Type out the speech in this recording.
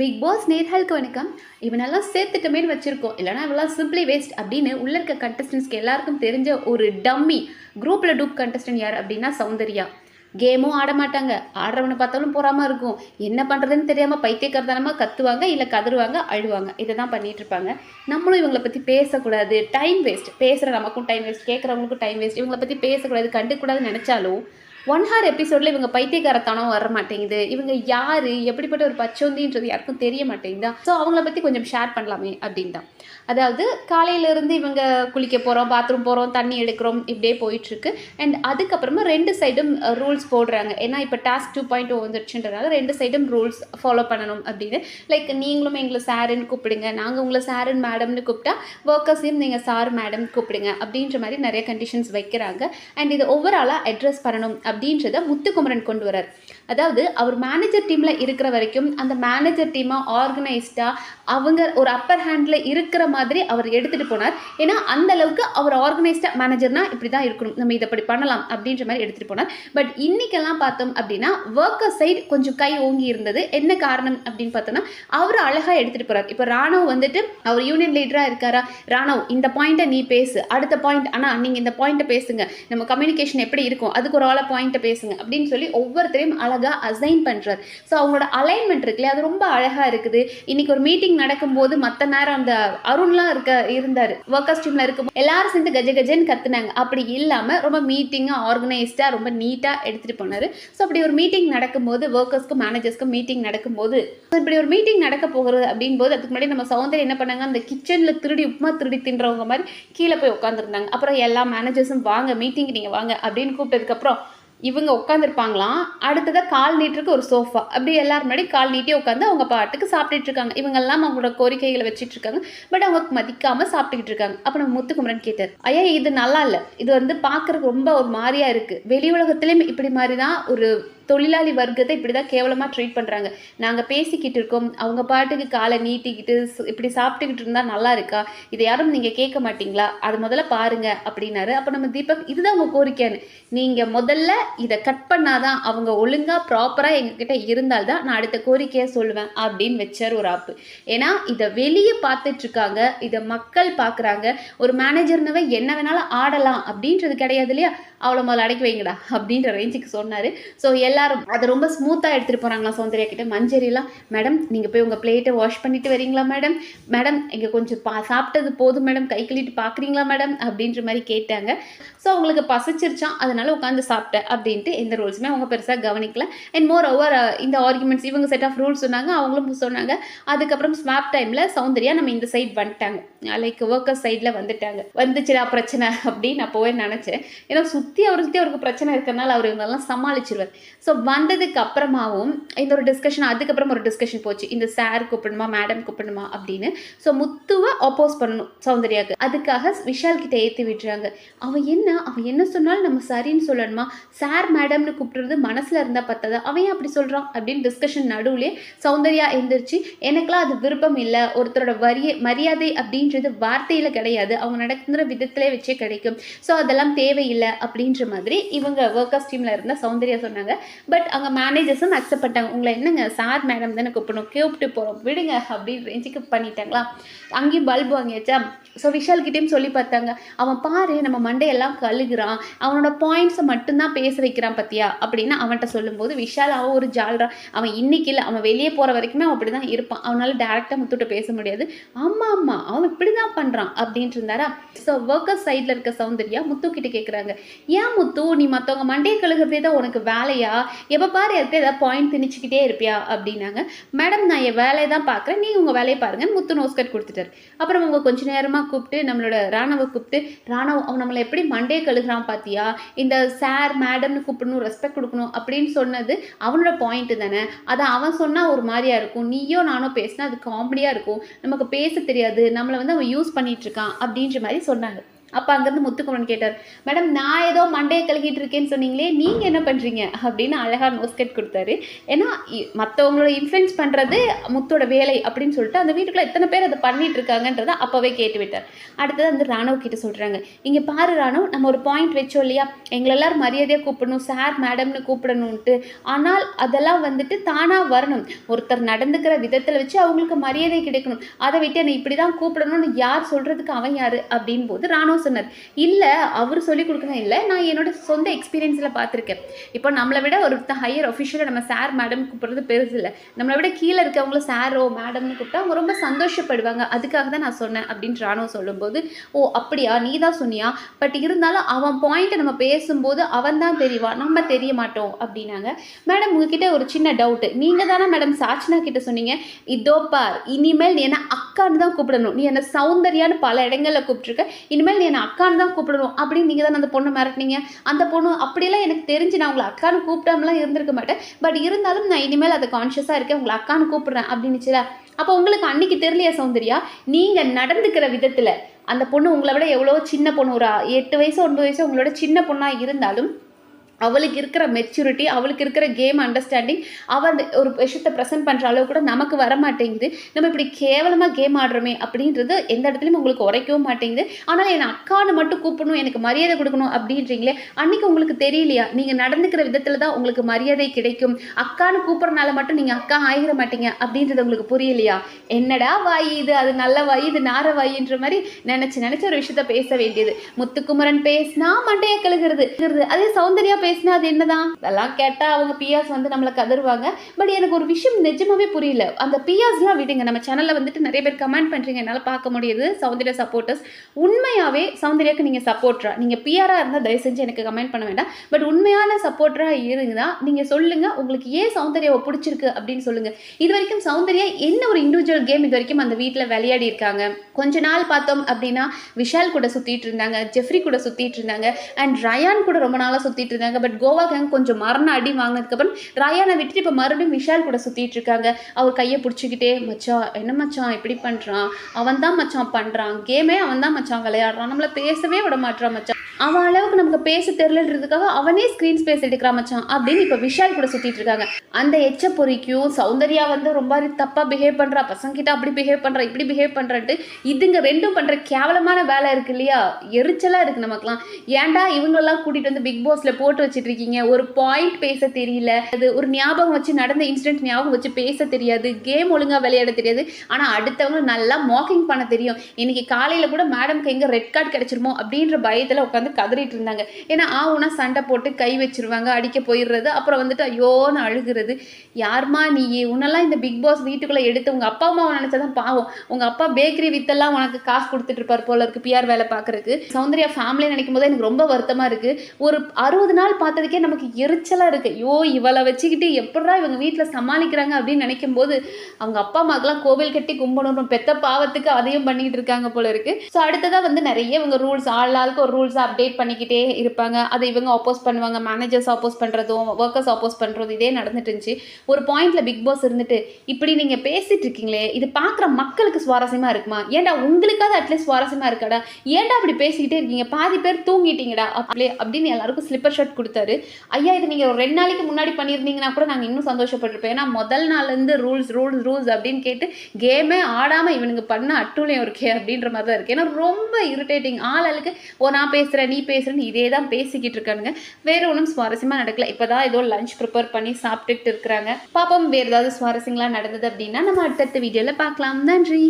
Big pass நேர்களுக்கு வணக்கம். இவனெல்லாம் சேர்த்துட்டமேனு வச்சுருக்கோம். இல்லைனா இவெல்லாம் சிம்பிளி வேஸ்ட் அப்படின்னு உள்ள இருக்க கண்டஸ்டன்ஸ்க்கு எல்லாருக்கும் தெரிஞ்ச ஒரு டம்மி குரூப்பில் டூப் கண்டஸ்டன்ட் யார் அப்படின்னா சௌந்தர்யா. கேமும் ஆட மாட்டாங்க. ஆடுறவனை பார்த்தாலும் பொறாமல் இருக்கும். என்ன பண்ணுறதுன்னு தெரியாமல் பைத்தியக்காரத்தனமாக கத்துவாங்க இல்லை கதறுவாங்க அழுவாங்க. இதை தான் பண்ணிட்டு இருப்பாங்க. நம்மளும் இவங்களை பற்றி பேசக்கூடாது. டைம் வேஸ்ட் பேசுகிற நமக்கும் டைம் வேஸ்ட் கேட்குறவங்களுக்கும் டைம் வேஸ்ட் இவங்களை பற்றி பேசக்கூடாது. கண்டுக்கூடாதுன்னு நினச்சாலும் ஒன் ஹார் எபிசோடில் இவங்க பைத்தியக்காரத்தனம் வர மாட்டேங்குது இவங்க யார்? எப்படிப்பட்ட ஒரு பச்சோந்தின்றது யாருக்கும் தெரிய மாட்டேங்குதா ஸோ அவங்கள பற்றி கொஞ்சம் ஷேர் பண்ணலாமே அப்படின்னு தான் அதாவது காலையிலேருந்து இவங்க குளிக்க போகிறோம் பாத்ரூம் போகிறோம் தண்ணி எடுக்கிறோம் இப்படியே போயிட்டுருக்கு. அண்ட் அதுக்கப்புறமா ரெண்டு சைடும் ரூல்ஸ் uh, போடுறாங்க. ஏன்னா இப்போ task two point oh oh வந்துருச்சுன்றதால ரெண்டு சைடும் ரூல்ஸ் ஃபாலோ பண்ணணும் அப்படின்னு. லைக் நீங்களும் எங்களை சாருன்னு கூப்பிடுங்க. நாங்கள் உங்களை சாருன்னு மேடம்னு கூப்பிட்டா ஒர்க்கர்ஸையும் நீங்கள் சார் மேடம் கூப்பிடுங்க அப்படின்ற மாதிரி நிறைய கண்டிஷன்ஸ் வைக்கிறாங்க. அண்ட் இது ஓவராலாக அட்ரஸ் பண்ணணும் அப்படின்றத முத்துக்குமரன் கொண்டு வரார் அதாவது அவர் மேனேஜர் டீமில் இருக்கிற வரைக்கும் அந்த மேனேஜர் டீமை ஆர்கனைஸ்டாக அவங்க ஒரு அப்பர் ஹேண்டில் இருக்கிற மாதிரி அவர் எடுத்துகிட்டு போனார். ஏன்னா அந்த அளவுக்கு அவர் ஆர்கனைஸ்டாக மேனேஜர்னா இப்படி தான் இருக்கணும். நம்ம இதை இப்படி பண்ணலாம் அப்படின்ற மாதிரி எடுத்துகிட்டு போனார். பட் இன்றைக்கெல்லாம் பார்த்தோம் அப்படின்னா ஒர்க்கர் சைடு கொஞ்சம் கை ஓங்கி இருந்தது. என்ன காரணம் அப்படின்னு பார்த்தோன்னா அவர் அழகாக எடுத்துகிட்டு போகிறார் இப்போ ராணுவ வந்துட்டு அவர் யூனியன் லீடராக இருக்காரா? ராணுவ இந்த பாயிண்ட்டை நீ பேசு. அடுத்த பாயிண்ட் ஆனால் நீங்கள் இந்த பாயிண்ட்டை பேசுங்க. நம்ம கம்யூனிகேஷன் எப்படி இருக்கும்? அதுக்கு ஒரு ஆளை பாயிண்ட்டை பேசுங்க அப்படின்னு சொல்லி ஒவ்வொருத்தரையும் அழகாக அசைன் பண்ணுறார் ஸோ அவங்களோட அலைன்மெண்ட் இருக்குல்லையா? அது ரொம்ப அழகாக இருக்குது. இன்னைக்கு ஒரு மீட்டிங் நடக்கும்போது மற்ற நேரம் அந்த அருண்லாம் இருக்க இருந்தார். ஒர்க்கர்ஸ் டீமில் இருக்கும் எல்லாரும் சேர்ந்து கஜ கஜன்னு கத்துனாங்க. அப்படி இல்லாமல் ரொம்ப மீட்டிங்காக ஆர்கனைஸ்டாக ரொம்ப நீட்டாக எடுத்துகிட்டு போனார். ஸோ அப்படி ஒரு மீட்டிங் நடக்கும்போது ஒர்க்கர்ஸ்க்கும் மேனேஜர்ஸ்க்கும் மீட்டிங் நடக்கும்போது இப்படி ஒரு மீட்டிங் நடக்க போகிறது அப்படின் போது அதுக்கு முன்னாடி நம்ம சௌந்தர் என்ன பண்ணாங்க? அந்த கிச்சனில் திருடி உப்புமா திருடி தின்றவங்க மாதிரி கீழே போய் உட்காந்துருந்தாங்க அப்புறம் எல்லா மேனேஜர்ஸும் வாங்க மீட்டிங் நீங்கள் வாங்க அப்படின்னு கூப்பிட்டதுக்கப்புறம் இவங்க உட்காந்துருப்பாங்களாம் அடுத்ததாக கால் நீட்டுருக்கு ஒரு சோஃபா அப்படி எல்லாரும் முன்னாடி கால் நீட்டி உட்காந்து அவங்க பாட்டுக்கு சாப்பிட்டுட்டு இருக்காங்க. இவங்கெல்லாம் அவங்களோட கோரிக்கைகளை வச்சுட்டு இருக்காங்க. பட் அவங்க மதிக்காமல் சாப்பிட்டுக்கிட்டு இருக்காங்க. அப்போ நம்ம முத்துக்குமரன் கேட்டார் ஐயா இது நல்லா இல்லை. இது வந்து பார்க்கறதுக்கு ரொம்ப ஒரு மாதிரியாக இருக்குது வெளி உலகத்துலேயும் இப்படி மாதிரி தான் ஒரு தொழிலாளி வர்க்கத்தை இப்படி தான் கேவலமாக ட்ரீட் பண்ணுறாங்க நாங்கள் பேசிக்கிட்டு இருக்கோம். அவங்க பாட்டுக்கு காலை நீட்டிக்கிட்டு இப்படி சாப்பிட்டுக்கிட்டு இருந்தால் நல்லா இருக்கா? இதை யாரும் நீங்கள் கேட்க மாட்டீங்களா? அது முதல்ல பாருங்கள் அப்படின்னாரு. அப்போ நம்ம தீபக் இதுதான் உங்கள் கோரிக்கைன்னு. நீங்கள் முதல்ல இதை கட் பண்ணாதான் அவங்க ஒழுங்காக ப்ராப்பராக எங்ககிட்ட இருந்தால்தான் நான் அடுத்த கோரிக்கையை சொல்லுவேன் அப்படின்னு வச்சார் ஒரு ஆப்பு. ஏன்னா இதை வெளியே பார்த்துட்ருக்காங்க இதை மக்கள் பார்க்குறாங்க. ஒரு மேனேஜர்னவன் என்ன வேணாலும் ஆடலாம் அப்படின்றது கிடையாது இல்லையா? அவளை முதல்ல அடக்கி வைங்கடா அப்படின்ற ரேஞ்சுக்கு சொன்னார். ஸோ எல்லாரும் அதை ரொம்ப ஸ்மூத்தாக எடுத்துகிட்டு போகிறாங்களா சௌந்தர்யா கிட்ட? மஞ்சரிலாம் மேடம் நீங்கள் போய் உங்கள் பிளேட்டை வாஷ் பண்ணிட்டு வரீங்களா மேடம்? மேடம் இங்கே கொஞ்சம் பா சாப்பிட்டது போதும் மேடம். கை கழுவிட்டு பார்க்குறீங்களா மேடம்? அப்படின்ற மாதிரி கேட்டாங்க. ஸோ அவங்களுக்கு பசிச்சிருச்சான் அதனால உட்காந்து சாப்பிட்டேன் அப்படின்ட்டு எந்த ரூல்ஸுமே அவங்க பெருசாக கவனிக்கல. அண்ட் மோர் ஓவர் இந்த ஆர்குமெண்ட்ஸ் இவங்க செட் ஆஃப் ரூல்ஸ் சொன்னாங்க. அவங்களும் சொன்னாங்க. அதுக்கப்புறம் ஸ்வாப் டைமில் சௌந்தர்யா நம்ம இந்த சைட் வந்துட்டாங்க. லைக் ஒர்க்கர் சைடில் வந்துட்டாங்க. வந்துச்சுடா பிரச்சனை அப்படின்னு நான் போய் நினச்சேன். ஏன்னா சுற்றி அவரை சுற்றி அவருக்கு பிரச்சனை இருக்கிறனால அவர் இவங்கெல்லாம் சமாளிச்சிருவார். ஸோ வந்ததுக்கு அப்புறமாவும் இந்த ஒரு டிஸ்கஷன் அதுக்கப்புறம் ஒரு டிஸ்கஷன் போச்சு. இந்த சார் கூப்பிடணுமா மேடம் கூப்பிடணுமா அப்படின்னு. ஸோ முத்துவை ஆப்போஸ் பண்ணணும் சௌந்தர்யாவுக்கு அதுக்காக விஷால் கிட்ட ஏற்றி விட்டுறாங்க. அவன் என்ன அவன் என்ன சொன்னாலும் நம்ம சரின்னு சொல்லணுமா? சார் மேடம்னு கூப்பிடுறது மனசில் இருந்தால் பத்தாதா? அவன் ஏன் அப்படி சொல்கிறான் அப்படின்னு டிஸ்கஷன் நடுவுலே சௌந்தர்யா எழுந்திரிச்சு எனக்கெல்லாம் அது விருப்பம் இல்லை. ஒருத்தரோட வரிய மரியாதை அப்படின்றது வார்த்தையில் கிடையாது. அவங்க நடக்கிற விதத்திலே வச்சே கிடைக்கும். ஸோ அதெல்லாம் தேவையில்லை அப்படி அப்படின்ற மாதிரி இவங்க ஒர்க்கர்ஸ் டீமில் இருந்த சௌந்தர்யா சொன்னாங்க. பட் அங்கே மேனேஜர்ஸும் அக்செப்ட் பண்ணிட்டாங்க. உங்களை என்னங்க சார் மேடம் தானே கூப்பிடணும். கூப்பிட்டு போகிறோம் விடுங்க அப்படின்னு ரேஞ்சுக்கு பண்ணிட்டாங்களா? அங்கேயும் பல்ப் வாங்கியாச்சா? ஸோ விஷால்கிட்டேயும் சொல்லி பார்த்தாங்க. அவன் பாரு நம்ம மண்டையெல்லாம் கழுகுறான். அவனோட பாயிண்ட்ஸை மட்டும்தான் பேச வைக்கிறான் பத்தியா? அப்படின்னு அவன்கிட்ட சொல்லும்போது விஷால் அவன் ஒரு ஜால்ரா அவன் இன்னைக்கு இல்லை அவன் வெளியே போகிற வரைக்குமே அவன் அப்படி தான் இருப்பான். அவனால் டேரெக்டாக முத்துட்டு பேச முடியாது. ஆமாம் ஆமாம் அவன் இப்படி தான் பண்ணுறான் அப்படின்ட்டு இருந்தாரா? ஸோ ஒர்க்கர் சைடில் இருக்க சௌந்தர்யா முத்துக்கிட்ட கேட்குறாங்க ஏன் முத்து? நீ மற்றவங்க மண்டையை கழுகுறதே தான் உனக்கு வேலையா? எப்போ பாரு யார்கிட்ட ஏதாவது பாயிண்ட் திணிச்சுக்கிட்டே இருப்பியா? அப்படின்னாங்க. மேடம் நான் என் வேலையை தான் பார்க்குறேன். நீ உங்கள் வேலையை பாருங்க. முத்து நோஸ்கட் கொடுத்துட்டாரு. அப்புறம் அவங்க கொஞ்ச நேரமாக கூப்பிட்டு நம்மளோட ராணவை கூப்பிட்டு ராணவ் அவன் நம்மளை எப்படி மண்டையை கழுகுறான் பார்த்தியா இந்த சார் மேடம்னு கூப்பிடணும் ரெஸ்பெக்ட் கொடுக்கணும் அப்படின்னு சொன்னது அவனோட பாயிண்ட்டு தானே. அதை அவன் சொன்னால் ஒரு மாதிரியா இருக்கும். நீயோ நானோ பேசினா அது காமெடியாக இருக்கும். நமக்கு பேச தெரியாது. நம்மளை வந்து அவன் யூஸ் பண்ணிகிட்டு இருக்கான் அப்படின்ற மாதிரி சொன்னாங்க. அப்போ அங்கேருந்து முத்துக்குமரன் கேட்டார் மேடம் நான் ஏதோ மண்டையை கழுகிட்டு இருக்கேன்னு சொன்னீங்களே நீங்கள் என்ன பண்ணுறீங்க அப்படின்னு அழகாக நோஸ்கட் கொடுத்தாரு. ஏன்னா இ- மற்றவங்களோட இன்ஃப்ளூயன்ஸ் பண்ணுறது முத்தோட வேலை அப்படின்னு சொல்லிட்டு அந்த வீட்டுக்குள்ளே எத்தனை பேர் அதை பண்ணிட்டு இருக்காங்கன்றத அப்போவே கேட்டு விட்டார். அடுத்தது அந்த ராணுவ கிட்ட சொல்கிறாங்க இங்கே பாரு ராணுவ நம்ம ஒரு பாயிண்ட் வச்சோம் இல்லையா? எங்களை எல்லாரும் மரியாதையாக கூப்பிடணும் சார் மேடம்னு கூப்பிடணுன்ட்டு ஆனால் அதெல்லாம் வந்துட்டு தானாக வரணும். ஒருத்தர் நடந்துக்கிற விதத்தில் வச்சு அவங்களுக்கு மரியாதை கிடைக்கணும். அதை விட்டு என்னை இப்படி தான் கூப்பிடணும்னு யார் சொல்கிறதுக்கு அவன் யார்? அப்படின் போது ராணுவ சொன்னார். இல்லை அவர் சொல்லி கொடுக்கணும் இல்லை. நான் என்னோட சொந்த எக்ஸ்பீரியன்ஸில் பார்த்துருக்கேன். இப்போ நம்மளை விட ஒரு ஹையர் ஒஃபிஷியலை நம்ம சார் மேடம் கூப்பிடுறது பெருசு இல்லை. நம்மளை விட கீழே இருக்கவங்கள சாரோ மேடம்னு கூப்பிட்டா அவங்க ரொம்ப சந்தோஷப்படுவாங்க. அதுக்காக தான் நான் சொன்னேன் அப்படின்னு ராணுவ சொல்லும்போது ஓ அப்படியா? நீ தான் சொன்னியா? பட் இருந்தாலும் அவன் பாயிண்ட்டை நம்ம பேசும்போது அவன் தான் தெரியவான் நம்ம தெரிய மாட்டோம் அப்படின்னாங்க. மேடம் உங்ககிட்ட ஒரு சின்ன டவுட்டு நீங்கள் தானே மேடம் சாச்சனா கிட்ட சொன்னீங்க. இதோ பார் இனிமேல் நீ என்ன அக்கான்னு தான் கூப்பிடணும். நீ என்ன சௌந்தர்யான்னு பல இடங்களில் கூப்பிட்டுருக்க. இனிமேல் நீ என்னை அக்கான்னு தான் கூப்பிடணும். அப்படின்னு நீங்கள் தான் அந்த பொண்ணை மிரட்டினீங்க. அந்த பொண்ணு அப்படிலாம் எனக்கு தெரிஞ்சு நான் உங்களை அக்கான்னு கூப்பிடாமலாம் இருந்திருக்க மாட்டேன். பட் இருந்தாலும் நான் இனிமேல் அதை கான்ஷியஸாக இருக்கேன். உங்களை அக்கான்னு கூப்பிட்றேன் அப்படின்னுச்சுல. அப்போ உங்களுக்கு அன்னைக்கு தெரியலையா சௌந்தர்யா? நீங்கள் நடந்துக்கிற விதத்தில் அந்த பொண்ணு உங்களை விட எவ்வளோ சின்ன பொண்ணு. ஒரு எட்டு வயசு ஒன்பது வயசு உங்களோட சின்ன பொண்ணாக இருந்தாலும் அவளுக்கு இருக்கிற மெச்சூரிட்டி அவளுக்கு இருக்கிற கேம் அண்டர்ஸ்டாண்டிங் அவள் ஒரு விஷயத்தை ப்ரெசென்ட் பண்ணுற அளவு கூட நமக்கு வர மாட்டேங்குது நம்ம இப்படி கேவலமாக கேம் ஆடுறோமே அப்படின்றது எந்த இடத்துலையும் உங்களுக்கு உரைக்கவும் மாட்டேங்குது. ஆனால் என் அக்கான்னு மட்டும் கூப்பிடணும் எனக்கு மரியாதை கொடுக்கணும் அப்படின்றீங்களே அன்றைக்கி உங்களுக்கு தெரியலையா? நீங்கள் நடந்துக்கிற விதத்தில் தான் உங்களுக்கு மரியாதை கிடைக்கும். அக்கான்னு கூப்பிட்றனால மட்டும் நீங்கள் அக்கா ஆகிட மாட்டீங்க அப்படின்றது உங்களுக்கு புரியலையா? என்னடா வாய் இது? அது நல்ல வாய் இது நார வாயின்ற மாதிரி நினச்சி நினச்சி ஒரு விஷயத்த பேச வேண்டியது. முத்துக்குமரன் பேசினா மண்டையை கழுகிறது. அதே சௌந்தர்யா பேசினா அது என்னதான் அதெல்லாம் கேட்டால் அவங்க பியாஸ் வந்து நம்மளை கதருவாங்க. பட் எனக்கு ஒரு விஷயம் நிஜமாவே புரியல. அந்த பியாஸ்லாம் விடுங்க. நம்ம சேனலில் வந்துட்டு நிறைய பேர் கமெண்ட் பண்ணுறீங்க என்னால் பார்க்க முடியுது. சௌந்தர்யா சப்போர்ட்டர்ஸ் உண்மையாகவே சௌந்தர்யாக்கு நீங்கள் சப்போர்ட்ரா நீங்கள் பிஆராக இருந்தால் தயவு செஞ்சு எனக்கு கமெண்ட் பண்ண வேண்டாம். பட் உண்மையான சப்போர்ட்டராக இருந்தா நீங்கள் சொல்லுங்கள் உங்களுக்கு ஏன் சௌந்தர்யாவை பிடிச்சிருக்கு அப்படின்னு சொல்லுங்கள் இது வரைக்கும் சௌந்தர்யா என்ன ஒரு இண்டிவிஜுவல் கேம் இது வரைக்கும் அந்த வீட்டில் விளையாடி இருக்காங்க? கொஞ்ச நாள் பார்த்தோம் அப்படின்னா விஷால் கூட சுற்றிட்டு இருந்தாங்க. ஜெஃப்ரி கூட சுற்றிட்டு இருந்தாங்க. அண்ட் ரயான் கூட ரொம்ப நாளாக சுற்றிட்டு இருந்தாங்க. பட் கோவா கேங் கொஞ்சம் மரண அடி வாங்கினதுக்கப்புறம் ரயானை விட்டுட்டு இப்போ மறுபடியும் விஷால் கூட சுற்றிட்டு இருக்காங்க. அவர் கையை பிடிச்சிக்கிட்டே மச்சான் என்ன மச்சான் இப்படி பண்ணுறான் அவன் தான் மச்சான் பண்ணுறான் கேமே அவன் தான் மச்சான் விளையாடுறான். நம்மளை பேசவே விட மாட்டான் மச்சான் அவன் அளவுக்கு நமக்கு பேச தெரியலன்றதுக்காக அவனே ஸ்க்ரீன் ஸ்பேஸ் எடுக்கிறான் மச்சான் அப்படின்னு இப்போ விஷால் கூட சுற்றிட்டு இருக்காங்க. அந்த எச்ச பொறிக்கும் சௌந்தர்யா வந்து ரொம்ப தப்பாக பிஹேவ் பண்ணுறா பசங்கிட்ட அப்படி பிஹேவ் பண்ணுறா இப்படி பிஹேவ் பண்ணுறன்ட்டு இதுங்க ரெண்டும் பண்ணுற கேவலமான வேலை இருக்கு இல்லையா? எரிச்சலாக இருக்குது நமக்குலாம் ஏன்டா இவங்களெல்லாம் கூட்டிகிட்டு வந்து பிக் பாஸில் போட்டு வச்சுட்டு இருக்கீங்க? ஒரு பாயிண்ட் பேச தெரியல. அது ஒரு ஞாபகம் வச்சு நடந்த இன்சிடென்ட் ஞாபகம் வச்சு பேச தெரியாது. கேம் ஒழுங்காக விளையாட தெரியாது. ஆனால் அடுத்தவங்க நல்லா மாக்கிங் பண்ண தெரியும். இன்னைக்கு காலையில் கூட மேடம்க்கு எங்கே ரெட் கார்டு கிடைச்சிருமோ அப்படின்ற பயத்தில் உட்காந்து கதறிட்டு இருந்தாங்க. ஏன்னா ஆவுனா சண்டை போட்டு கை வச்சிருவாங்க அடிக்க போயிடுறது அப்புறம் வந்துட்டு ஐயோன்னு அழுகிறது. யாரும்மா நீ? உன்னெல்லாம் இந்த பிக் பாஸ் வீட்டுக்குள்ளே எடுத்து உங்கள் அப்பா அம்மாவை நினச்சாதான் பாவம். உங்கள் அப்பா பேக்கரி வித்தெல்லாம் உனக்கு காசு கொடுத்துட்டு இருப்பார் போல இருக்கு பிஆர் வேலை பார்க்கறதுக்கு. சௌந்தர்யா ஃபேமிலி நினைக்கும் போது எனக்கு ரொம்ப வருத்தமாக இருக்குது ஒரு அறுபது நாள் பார்த்ததுக்கே நமக்கு எரிச்சலாக இருக்குது ஐயோ இவளை வச்சுக்கிட்டு எப்படா இவங்க வீட்டில் சமாளிக்கிறாங்க அப்படின்னு நினைக்கும் போது அவங்க அப்பா அம்மாக்கெல்லாம் கோவில் கட்டி கும்பிடணும் பெத்த பாவத்துக்கு அதையும் பண்ணிக்கிட்டு இருக்காங்க போல இருக்கு. ஸோ அடுத்ததாக வந்து நிறைய இவங்க ரூல்ஸ் ஆள் ஆளுக்கு ஒரு ரூல்ஸாக அப்டேட் பண்ணிக்கிட்டே இருப்பாங்க. அதை இவங்க அப்போஸ் பண்ணுவாங்க. மேனேஜர்ஸ் அப்போஸ் பண்ணுறதும் ஒர்க்கர்ஸ் அப்போஸ் பண்ணுறதும் இதே நடந்துட்டு இருந்துச்சு. ஒரு பாயிண்ட்ல பிக் பாஸ் இருந்துட்டு இப்படி நீங்கள் பேசிட்டு இருக்கீங்களே இது பார்க்குற மக்களுக்கு சுவாரஸ்யமாக இருக்குமா? ஏன்டா உங்களுக்காவது அட்லீஸ்ட் சுவாரஸ்யமாக இருக்காடா? ஏன்டா அப்படி பேசிக்கிட்டே இருக்கீங்க? பாதி பேர் தூங்கிட்டீங்கடா. அப்படியே அப்படின்னு எல்லாருக்கும் ஸ்லிப்பர் ஷர்ட் கொடுத்தாரு. ஐயா இது நீங்கள் ஒரு ரெண்டு நாளைக்கு முன்னாடி பண்ணியிருந்தீங்கன்னா கூட நாங்கள் இன்னும் சந்தோஷப்பட்டிருப்போம். ஏன்னா முதல் நாள்லேருந்து ரூல்ஸ் ரூல்ஸ் ரூல்ஸ் அப்படின்னு கேட்டு கேமே ஆடாமல் இவனுங்க பண்ண அட்டூழியம் இருக்கே அப்படின்ற மாதிரி தான் இருக்குது ஏன்னா ரொம்ப இரிட்டேட்டிங் ஆளுக்கு ஓ நான் பேசுகிறேன் நீ பேசுகிறேன்னு இதே தான் பேசிக்கிட்டு இருக்கானுங்க. வேற ஒன்றும் சுவாரஸ்யமாக நடக்கல. இப்போ தான் ஏதோ லஞ்ச் ப்ரிப்பேர் பண்ணி சாப்பிட்டுட்டு இருக்கிறாங்க. பாப்போம் வேறு ஏதாவது சுவாரஸ்யங்களாக நடந்தது அப்படின்னா நம்ம அடுத்தடுத்த வீடியோவில் பார்க்கலாம். நன்றி.